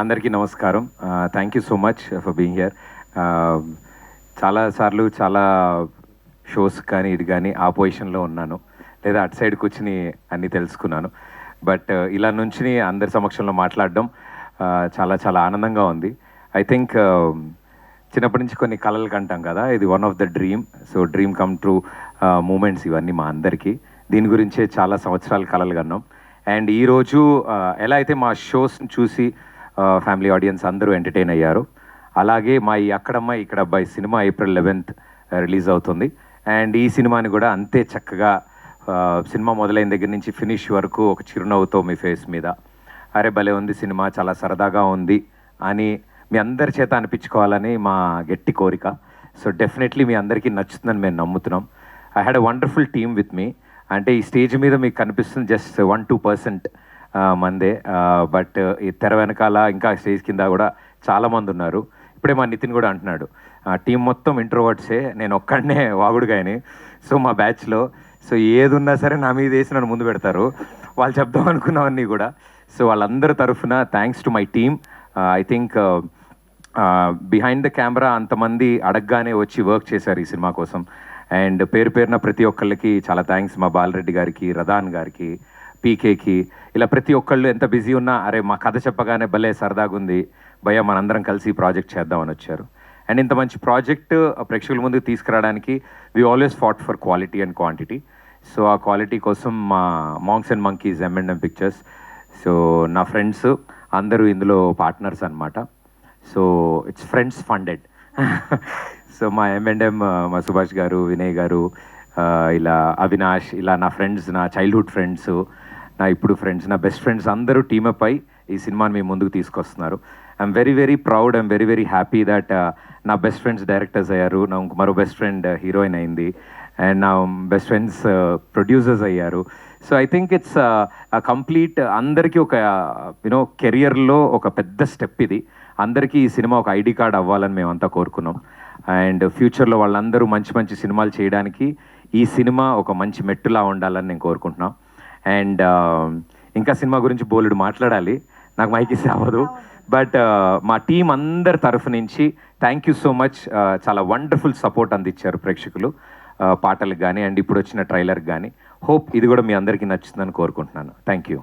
అందరికీ నమస్కారం. Thank you so much for being here చాలాసార్లు చాలా షోస్ కానీ ఇది కానీ ఆ పొజిషన్లో ఉన్నాను. లేదా అటు సైడ్ కూర్చుని అన్నీ తెలుసుకున్నాను. బట్ ఇలా నుంచి అందరి సమక్షంలో మాట్లాడడం చాలా చాలా ఆనందంగా ఉంది. ఐ థింక్ చిన్నప్పటి నుంచి కొన్ని కళలు కంటాం కదా. ఇది one of the dream so dream come true moments ఇవన్నీ మా అందరికీ. దీని గురించే చాలా సంవత్సరాలు కళలు కన్నాం. అండ్ ఈరోజు ఎలా అయితే మా షోస్ చూసి ఫ్యామిలీ ఆడియన్స్ అందరూ ఎంటర్టైన్ అయ్యారు అలాగే మా ఈ అక్కడమ్మ ఇక్కడ అబ్బాయి సినిమా ఏప్రిల్ లెవెన్త్ రిలీజ్ అవుతుంది. అండ్ ఈ సినిమాని కూడా అంతే చక్కగా సినిమా మొదలైన దగ్గర నుంచి ఫినిష్ వరకు ఒక చిరునవ్వుతో మీ ఫేస్ మీద అరే భలే ఉంది సినిమా చాలా సరదాగా ఉంది అని మీ అందరి చేత అనిపించుకోవాలని మా గట్టి కోరిక. సో డెఫినెట్లీ మీ అందరికీ నచ్చుతుందని మేము నమ్ముతున్నాం. I had a wonderful team with me అంటే ఈ స్టేజ్ మీద మీకు కనిపిస్తుంది జస్ట్ వన్ టూ పర్సెంట్ మందే. బట్ ఈ తెర వెనకాల ఇంకా స్టేజ్ కింద కూడా చాలామంది ఉన్నారు. ఇప్పుడే మా నితిన్ కూడా అంటున్నాడు. టీం మొత్తం ఇంట్రోవర్ట్సే నేను ఒక్కడనే వాగుడుగాయని సో మా బ్యాచ్లో సో ఏది ఉన్నా సరే నా మీద వేసి నన్ను ముందు పెడతారు. వాళ్ళు చెప్దాం అనుకున్నవన్నీ కూడా. సో వాళ్ళందరి తరఫున thanks to my team I think behind the camera అంతమంది అడగగానే వచ్చి వర్క్ చేశారు ఈ సినిమా కోసం. అండ్ పేరు పేరున ప్రతి ఒక్కళ్ళకి చాలా థ్యాంక్స్ మా బాలరెడ్డి గారికి రదాన్ గారికి పీకేకి. ఇలా ప్రతి ఒక్కళ్ళు ఎంత బిజీ ఉన్నా అరే మా కథ చెప్పగానే భలే సరదాగా ఉంది. భయ మనందరం కలిసి ఈ ప్రాజెక్ట్ చేద్దామని వచ్చారు. అండ్ ఇంత మంచి ప్రాజెక్ట్ ప్రేక్షకుల ముందుకు తీసుకురావడానికి we always fought for quality and quantity so ఆ క్వాలిటీ కోసం మా Monks and Monkeys M and M Pictures so నా ఫ్రెండ్స్ అందరూ ఇందులో పార్ట్నర్స్ అన్నమాట. So it's friends funded so మా ఎంఎండ్ఎం మా సుభాష్ గారు వినయ్ గారు ఇలా అవినాష్ ఇలా నా ఫ్రెండ్స్ నా చైల్డ్హుడ్ ఫ్రెండ్స్ నా ఇప్పుడు ఫ్రెండ్స్ నా బెస్ట్ ఫ్రెండ్స్ అందరూ టీమప్ అయి ఈ సినిమాని మీ ముందుకు తీసుకొస్తున్నారు. I'm very very proud I'm very very happy that నా బెస్ట్ ఫ్రెండ్స్ డైరెక్టర్స్ అయ్యారు. నా మరో బెస్ట్ ఫ్రెండ్ హీరోయిన్ అయింది. అండ్ నా బెస్ట్ ఫ్రెండ్స్ ప్రొడ్యూసర్స్ అయ్యారు. So I think it's complete అందరికీ ఒక యూనో కెరియర్లో ఒక పెద్ద స్టెప్ ఇది. అందరికీ ఈ సినిమా ఒక ఐడి కార్డ్ అవ్వాలని మేమంతా కోరుకున్నాం. అండ్ ఫ్యూచర్లో వాళ్ళందరూ మంచి మంచి సినిమాలు చేయడానికి ఈ సినిమా ఒక మంచి మెట్టులా ఉండాలని నేను కోరుకుంటున్నాను అండ్ ఇంకా సినిమా గురించి బోలెడు మాట్లాడాలి. నాకు మైక్ అవ్వదు. బట్ మా టీం అందరి తరఫు నుంచి థ్యాంక్ యూ సో మచ్. చాలా వండర్ఫుల్ సపోర్ట్ అందించారు ప్రేక్షకులు పాటలకు కానీ అండ్ ఇప్పుడు వచ్చిన ట్రైలర్కి కానీ హోప్ ఇది కూడా మీ అందరికీ నచ్చుతుందని కోరుకుంటున్నాను. Thank you.